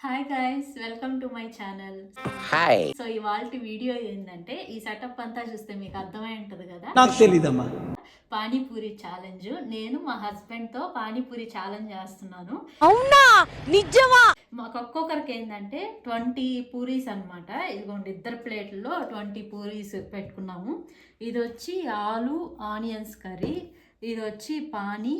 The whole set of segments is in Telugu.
Hi guys welcome to my channel hi so ఇవాళ వీడియో ఏంటంటే ఈ సెటప్ అంతా చూస్తే మీకు అర్థమై ఉంటుంది కదా? నాకు తెలీదమ్మా. పానీపూరి ఛాలెంజ్ నేను మా హస్బెండ్తో పానీపూరి ఛాలెంజ్ చేస్తున్నాను. అవునా? నిజమా? మాకు ఒక్కొక్కరికి ఏంటంటే ట్వంటీ పూరీస్ అన్నమాట. ఇదిగోండి ఇద్దరు ప్లేట్లలో ట్వంటీ పూరీస్ పెట్టుకున్నాము. ఇది వచ్చి ఆలు ఆనియన్స్ కర్రీ ఇది వచ్చి పానీ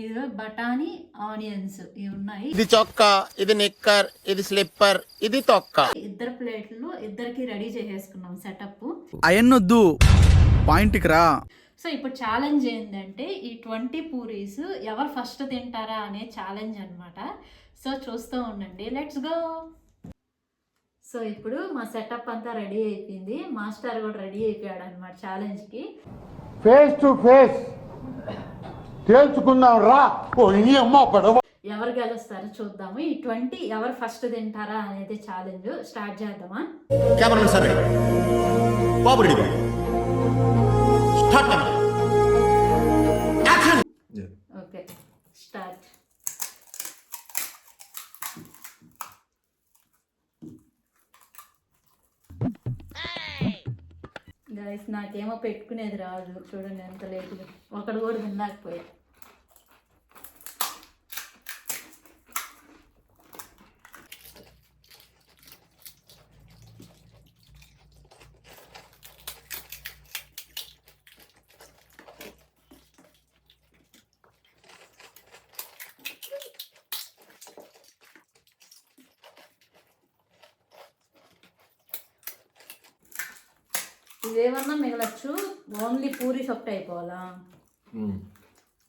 ఇది బఠానీ ఆనియన్స్ ఇవి ఉన్నాయి. ఇది చొక్కా ఇది నిక్కర్ ఇది స్లిప్పర్ ఇది తొక్క. ఇద్దరు ప్లేట్లు ఇద్దరికి రెడీ చేసేసుకున్నాం సెటప్. అయన్నొద్దు. పాయింట్కి రా. సో ఇప్పుడు ఛాలెంజ్ ఏంటంటే ఈ ట్వంటీ పూరీస్ ఎవరు ఫస్ట్ తింటారా అనే ఛాలెంజ్ అన్నమాట. సో చూస్తూ ఉండండి. లెట్స్ గో సో ఇప్పుడు మా సెటప్ అంతా రెడీ అయిపోయింది. మాస్టర్ కూడా రెడీ అయిపోయాడు అనమాట ఛాలెంజ్కి ఫేస్ టు ఫేస్ తేల్చుకుందాం రా. ఎవరు గెలుస్తారో చూద్దాము. ఈ ట్వంటీ ఎవరు ఫస్ట్ తింటారా అనేది ఛాలెంజ్ స్టార్ట్ చేద్దామా? Camera sir. బాబు స్టార్ట్ గాయస్ నాకేమో పెట్టుకునేది రాదు. చూడండి ఎంత లేటుగా. ఒకడు కూడా తినలేకపోయా. ఇదేమన్నా మిగలచ్చు? ఓన్లీ పూరీస్ ఒకటి అయిపోవాలా?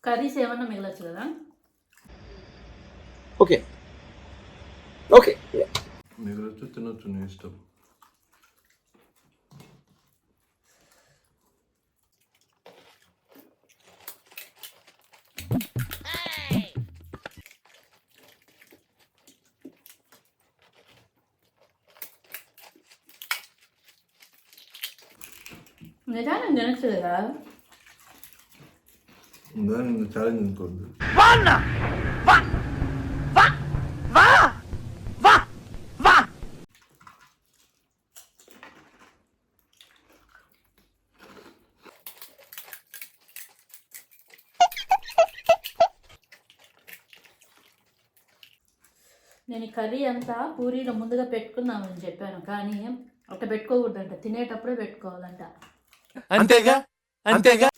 కర్రీస్ ఏమన్నా మిగలచ్చు కదా? ఓకే. ఓకే. మిగలొచ్చు తినొచ్చు నీ ఇష్టం. నిజాన్ని తినచ్చు కదా దాన్ని ఛాలెంజ్ అనుకోవద్దు నేను కర్రీ అంతా పూరీలో ముందుగా పెట్టుకుందామని చెప్పాను కానీ అట్లా పెట్టుకోకూడదంట. తినేటప్పుడే పెట్టుకోవాలంట. అంతేగా? అంతేగా?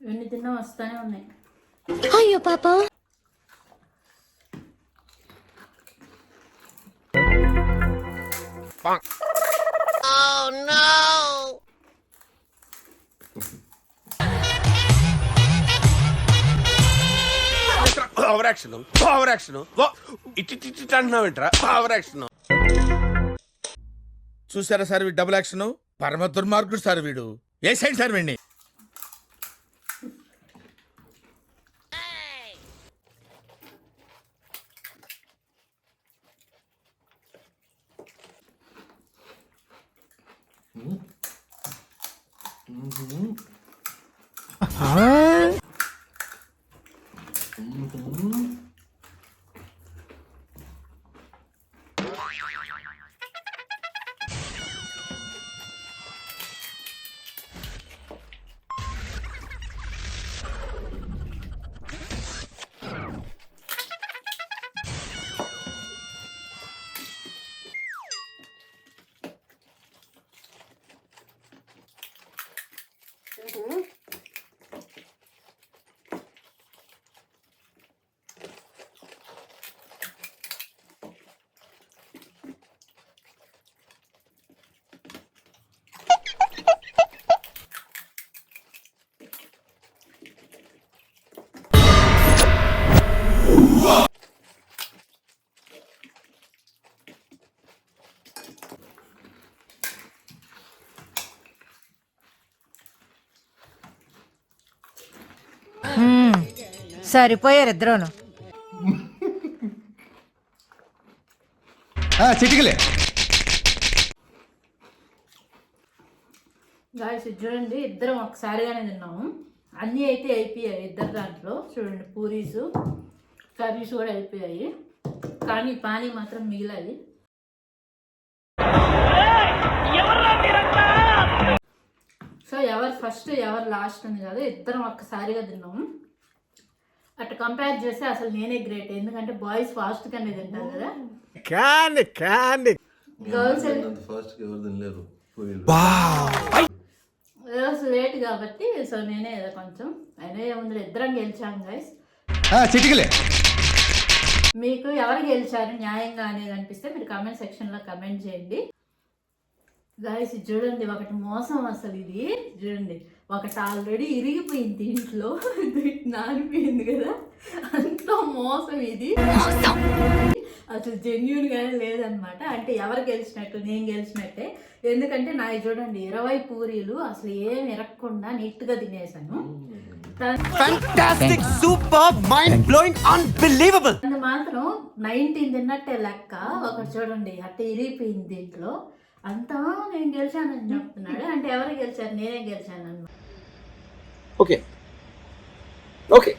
ఎన్ని తిన్నా వస్తానే ఉన్నాయి. అయ్యో పాపం. ఓవర్ యాక్షన్ ఓవర్ యాక్షన్ ఇట్టి ఇట్టి అంటున్నావేంట్రా ఓవర్ యాక్షన్ చూసారా సార్ వీడు డబుల్ యాక్షన్ పరమ దుర్మార్గుడు సార్ వీడు. ఏ సైడ్ సార్ వీడిని? 음. 아. సరిపోయారు ఇద్దరును. చిటికలే. గాయస్ చూడండి ఇద్దరం ఒకసారిగానే తిన్నాము. అన్నీ అయితే అయిపోయాయి ఇద్దరు దాంట్లో. చూడండి పూరీస్ కర్రీస్ కూడా అయిపోయాయి. కానీ పానీ మాత్రం మిగిలాయి. సో ఎవరు ఫస్ట్ ఎవరు లాస్ట్ అని కాదు ఇద్దరం ఒక్కసారిగా తిన్నాము. అట్లా కంపేర్ చేస్తే అసలు నేనే గ్రేట్ ఎందుకంటే బాయ్స్ ఫాస్ట్గానే తింటారు కదా. Candy candy. గర్ల్స్ అంత ఫాస్ట్గా ఎవరు తినలేరు. గర్ల్స్ లేట్ కాబట్టి సో నేనే కొంచెం అయినా ఏముంది ఇద్దరం గెలిచాం గైస్ చిటికలే. మీకు ఎవరు గెలిచారు? న్యాయంగా అనేది అనిపిస్తే మీరు కామెంట్ సెక్షన్లో కమెంట్ చేయండి. గాయస్ ఇది చూడండి ఒకటి మోసం అసలు ఇది. చూడండి. ఒకటి ఆల్రెడీ ఇరిగిపోయింది ఇది నానిపోయింది కదా. అంత మోసం ఇది. అసలు జెన్యున్ గానే లేదనమాట అంటే ఎవరు గెలిచినట్టు నేను గెలిచినట్టే. ఎందుకంటే నాయి చూడండి ఇరవై పూరీలు అసలు ఏం ఇరగకుండా నీట్గా తినేసాను Fantastic, superb, mind blowing, unbelievable. అది మాత్రం నైన్టీన్ తిన్నట్టే లెక్క. ఒకటి చూడండి అట్ట ఇరిగిపోయింది దీంట్లో అంతా నేను గెలిచానని చెప్తున్నాడు. అంటే ఎవరు గెలిచారు? నేనే గెలిచాను అనమాట ఓకే. ఓకే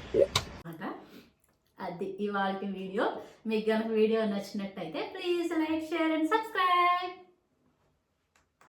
అది ఇవాళ వీడియో. మీకు కనుక వీడియో నచ్చినట్టయితే please like share and subscribe.